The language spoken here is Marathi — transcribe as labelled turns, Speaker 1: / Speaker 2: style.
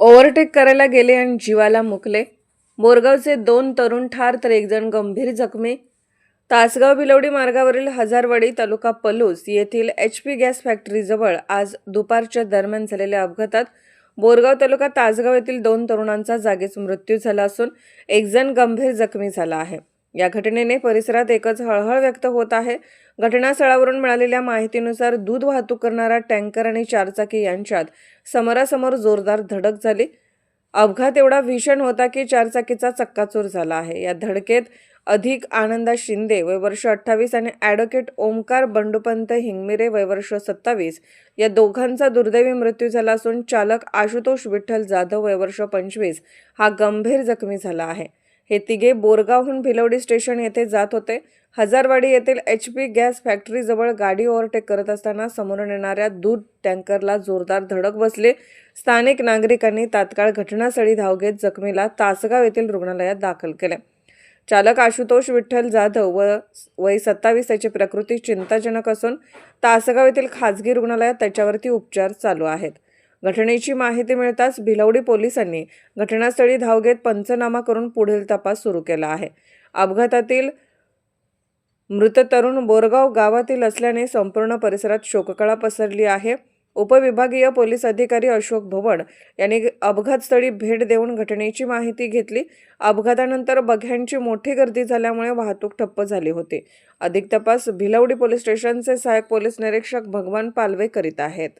Speaker 1: ओव्हरटेक करायला गेले आणि जीवाला मुकले. बोरगावचे दोन तरुण ठार तर एकजण गंभीर जखमी. तासगाव भिलवडी मार्गावरील हजारवाडी तालुका पलूस येथील एच पी गॅस फॅक्टरीजवळ आज दुपारच्या दरम्यान झालेल्या अपघातात बोरगाव तालुका तासगाव येथील दोन तरुणांचा जागीच मृत्यू झाला असून एकजण गंभीर जखमी झाला आहे. या घटनेने परिसरात एकच हळहळ व्यक्त होत आहे. घटनास्थळावरून मिळालेल्या माहितीनुसार दूध वाहतूक करणारा टँकर आणि चारचाकी यांच्यात समोरासमोर जोरदार धडक झाली. अपघात एवढा भीषण होता की चारचाकीचा चक्काचूर झाला आहे. या धडकेत अधिक आनंदा शिंदे वयवर्ष अठ्ठावीस आणि ॲडव्होकेट ओमकार बंडुपंत हिंगमिरे वयवर्ष सत्तावीस या दोघांचा दुर्दैवी मृत्यू झाला असून चालक आशुतोष विठ्ठल जाधव वयवर्ष पंचवीस हा गंभीर जखमी झाला आहे. हे तिघे बोरगावहून भिलवडी स्टेशन येथे जात होते. हजारवाडी येथील एच पी गॅस फॅक्टरीजवळ गाडी ओव्हरटेक करत असताना समोरून येणाऱ्या दूध टँकरला जोरदार धडक बसले. स्थानिक नागरिकांनी तात्काळ घटनास्थळी धाव घेत जखमीला तासगाव येथील रुग्णालयात दाखल केले. चालक आशुतोष विठ्ठल जाधव व वय सत्तावीस याची प्रकृती चिंताजनक असून तासगाव येथील खाजगी रुग्णालयात त्याच्यावरती उपचार चालू आहेत. घटनेची माहिती मिळताच भिलवडी पोलिसांनी घटनास्थळी धाव घेत पंचनामा करून पुढील तपास सुरू केला आहे. अपघातातील मृत तरुण बोरगाव गावातील असल्याने संपूर्ण परिसरात शोककळा पसरली आहे. उपविभागीय पोलीस अधिकारी अशोक भवड यांनी अपघातस्थळी भेट देऊन घटनेची माहिती घेतली. अपघातानंतर बघ्यांची मोठी गर्दी झाल्यामुळे वाहतूक ठप्प झाली होती. अधिक तपास भिलवडी पोलीस स्टेशनचे सहाय्यक पोलीस निरीक्षक भगवान पालवे करीत आहेत.